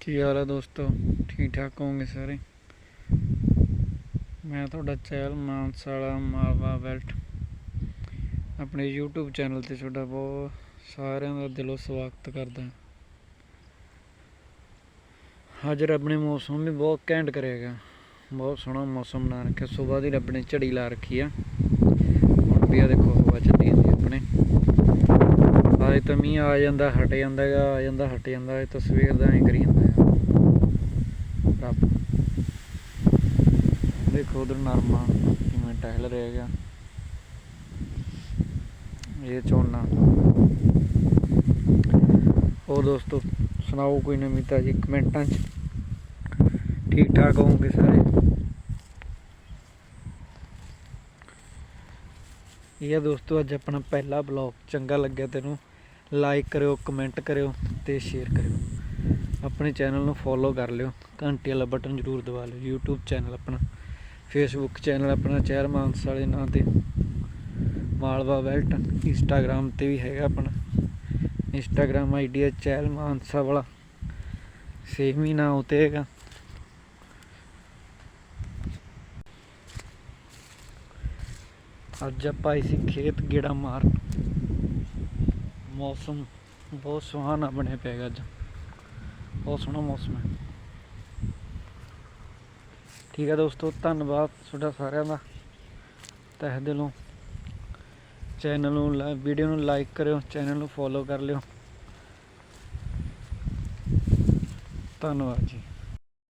ਕੀ ਹਾਲ ਹੈ ਦੋਸਤੋ? ਠੀਕ ਠਾਕ ਹੋਵੋਗੇ ਸਾਰੇ? ਮੈਂ ਤੁਹਾਡਾ ਚੈਲ ਮਾਨਸਾਲਾ ਮਾਲਵਾ ਵੈਲਟ। ਆਪਣੇ YouTube ਚੈਨਲ ਤੇ ਤੁਹਾਡਾ ਬਹੁਤ ਸਾਰਿਆਂ ਦਾ ਦਿਲੋਂ ਸਵਾਗਤ ਕਰਦਾ ਅੱਜ ਰੱਬ ਨੇ ਮੌਸਮ ਵੀ ਬਹੁਤ ਘੈਂਟ ਕਰਿਆਗਾ ਬਹੁਤ ਸੋਹਣਾ ਮੌਸਮ ਬਣਾ ਰੱਖਿਆ। ਸਵੇਰ ਦੀ ਰੱਬ ਨੇ ਝੜੀ ਲਾ ਰੱਖੀ ਆ। ਹੁਣ ਵੀ ਆ ਦੇਖੋ ਹਵਾ ਚੱਲੀ ਜਾਂਦੀ ਆਪਣੇ ਆਏ ਤਾਂ ਮੀਂਹ ਆ ਜਾਂਦਾ, ਹਟ ਜਾਂਦਾ ਹੈਗਾ ਆ ਜਾਂਦਾ, ਹਟ ਜਾਂਦਾ, ਇਹ ਤਸਵੀਰ ਦਾ ਐਂ ਕਰੀ ਜਾਂਦਾ ਹੈਗਾ ਰੱਬ। ਦੇਖੋ ਉਧਰ ਨਰਮਾ ਕਿਵੇਂ ਟਹਿਲ ਰਿਹਾ ਹੈਗਾ। ਇਹ ਝੋਨਾ। ਹੋਰ ਦੋਸਤੋ, ਸੁਣਾਓ ਕੋਈ ਨਵੀਂ ਤਾਜੀ ਕਮੈਂਟਾਂ 'ਚ? ਠੀਕ ਠਾਕ ਹੋਵੋਗੇ ਸਾਰੇ? ਇਹ ਦੋਸਤੋ, ਅੱਜ ਆਪਣਾ ਪਹਿਲਾ ਬਲੌਗ। ਚੰਗਾ ਲੱਗਿਆ ਤੈਨੂੰ। ਲਾਈਕ ਕਰਿਓ ਕਮੈਂਟ ਕਰਿਓ ਤੇ ਸ਼ੇਅਰ ਕਰਿਓ। ਆਪਣੇ ਚੈਨਲ ਨੂੰ ਫੋਲੋ ਕਰ ਲਿਓ। ਘੰਟੀ ਵਾਲਾ ਬਟਨ ਜ਼ਰੂਰ ਦਬਾ ਲਿਓ। YouTube ਚੈਨਲ ਆਪਣਾ, Facebook ਚੈਨਲ ਆਪਣਾ ਚਹਿਰ ਮਾਨਸ ਵਾਲੇ ਨਾਂ ਤੇ। ਮਾਲਵਾ ਵੈਲਟ Instagram ਤੇ ਵੀ ਹੈਗਾ ਆਪਣਾ। Instagram ਆਈਡੀ ਹੈ ਚਹਿਲ ਮਾਨਸਾ ਵਾਲਾ। ਸੇਮ ਹੀ ਨਾਂ ਉਤੇ ਹੈਗਾ। ਅੱਜ ਆਪਾਂ ਆਏ ਸੀ ਖੇਤ ਗੇੜਾ ਮਾਰਨ। ਮੌਸਮ ਬਹੁਤ ਸੁਹਾਣਾ ਬਣਿਆ ਪਿਆ ਹੈਗਾ ਅੱਜ। ਬਹੁਤ ਸੋਹਣਾ ਮੌਸਮ ਹੈ। ਠੀਕ ਹੈ ਦੋਸਤੋ, ਧੰਨਵਾਦ ਤੁਹਾਡਾ ਸਾਰਿਆਂ ਦਾ। ਤਹਿ ਦਿਲੋਂ ਚੈਨਲ ਨੂੰ ਵੀਡੀਓ ਨੂੰ ਲਾਈਕ ਕਰਿਓ, ਚੈਨਲ ਨੂੰ ਫੋਲੋ ਕਰ ਲਿਓ। ਧੰਨਵਾਦ ਜੀ।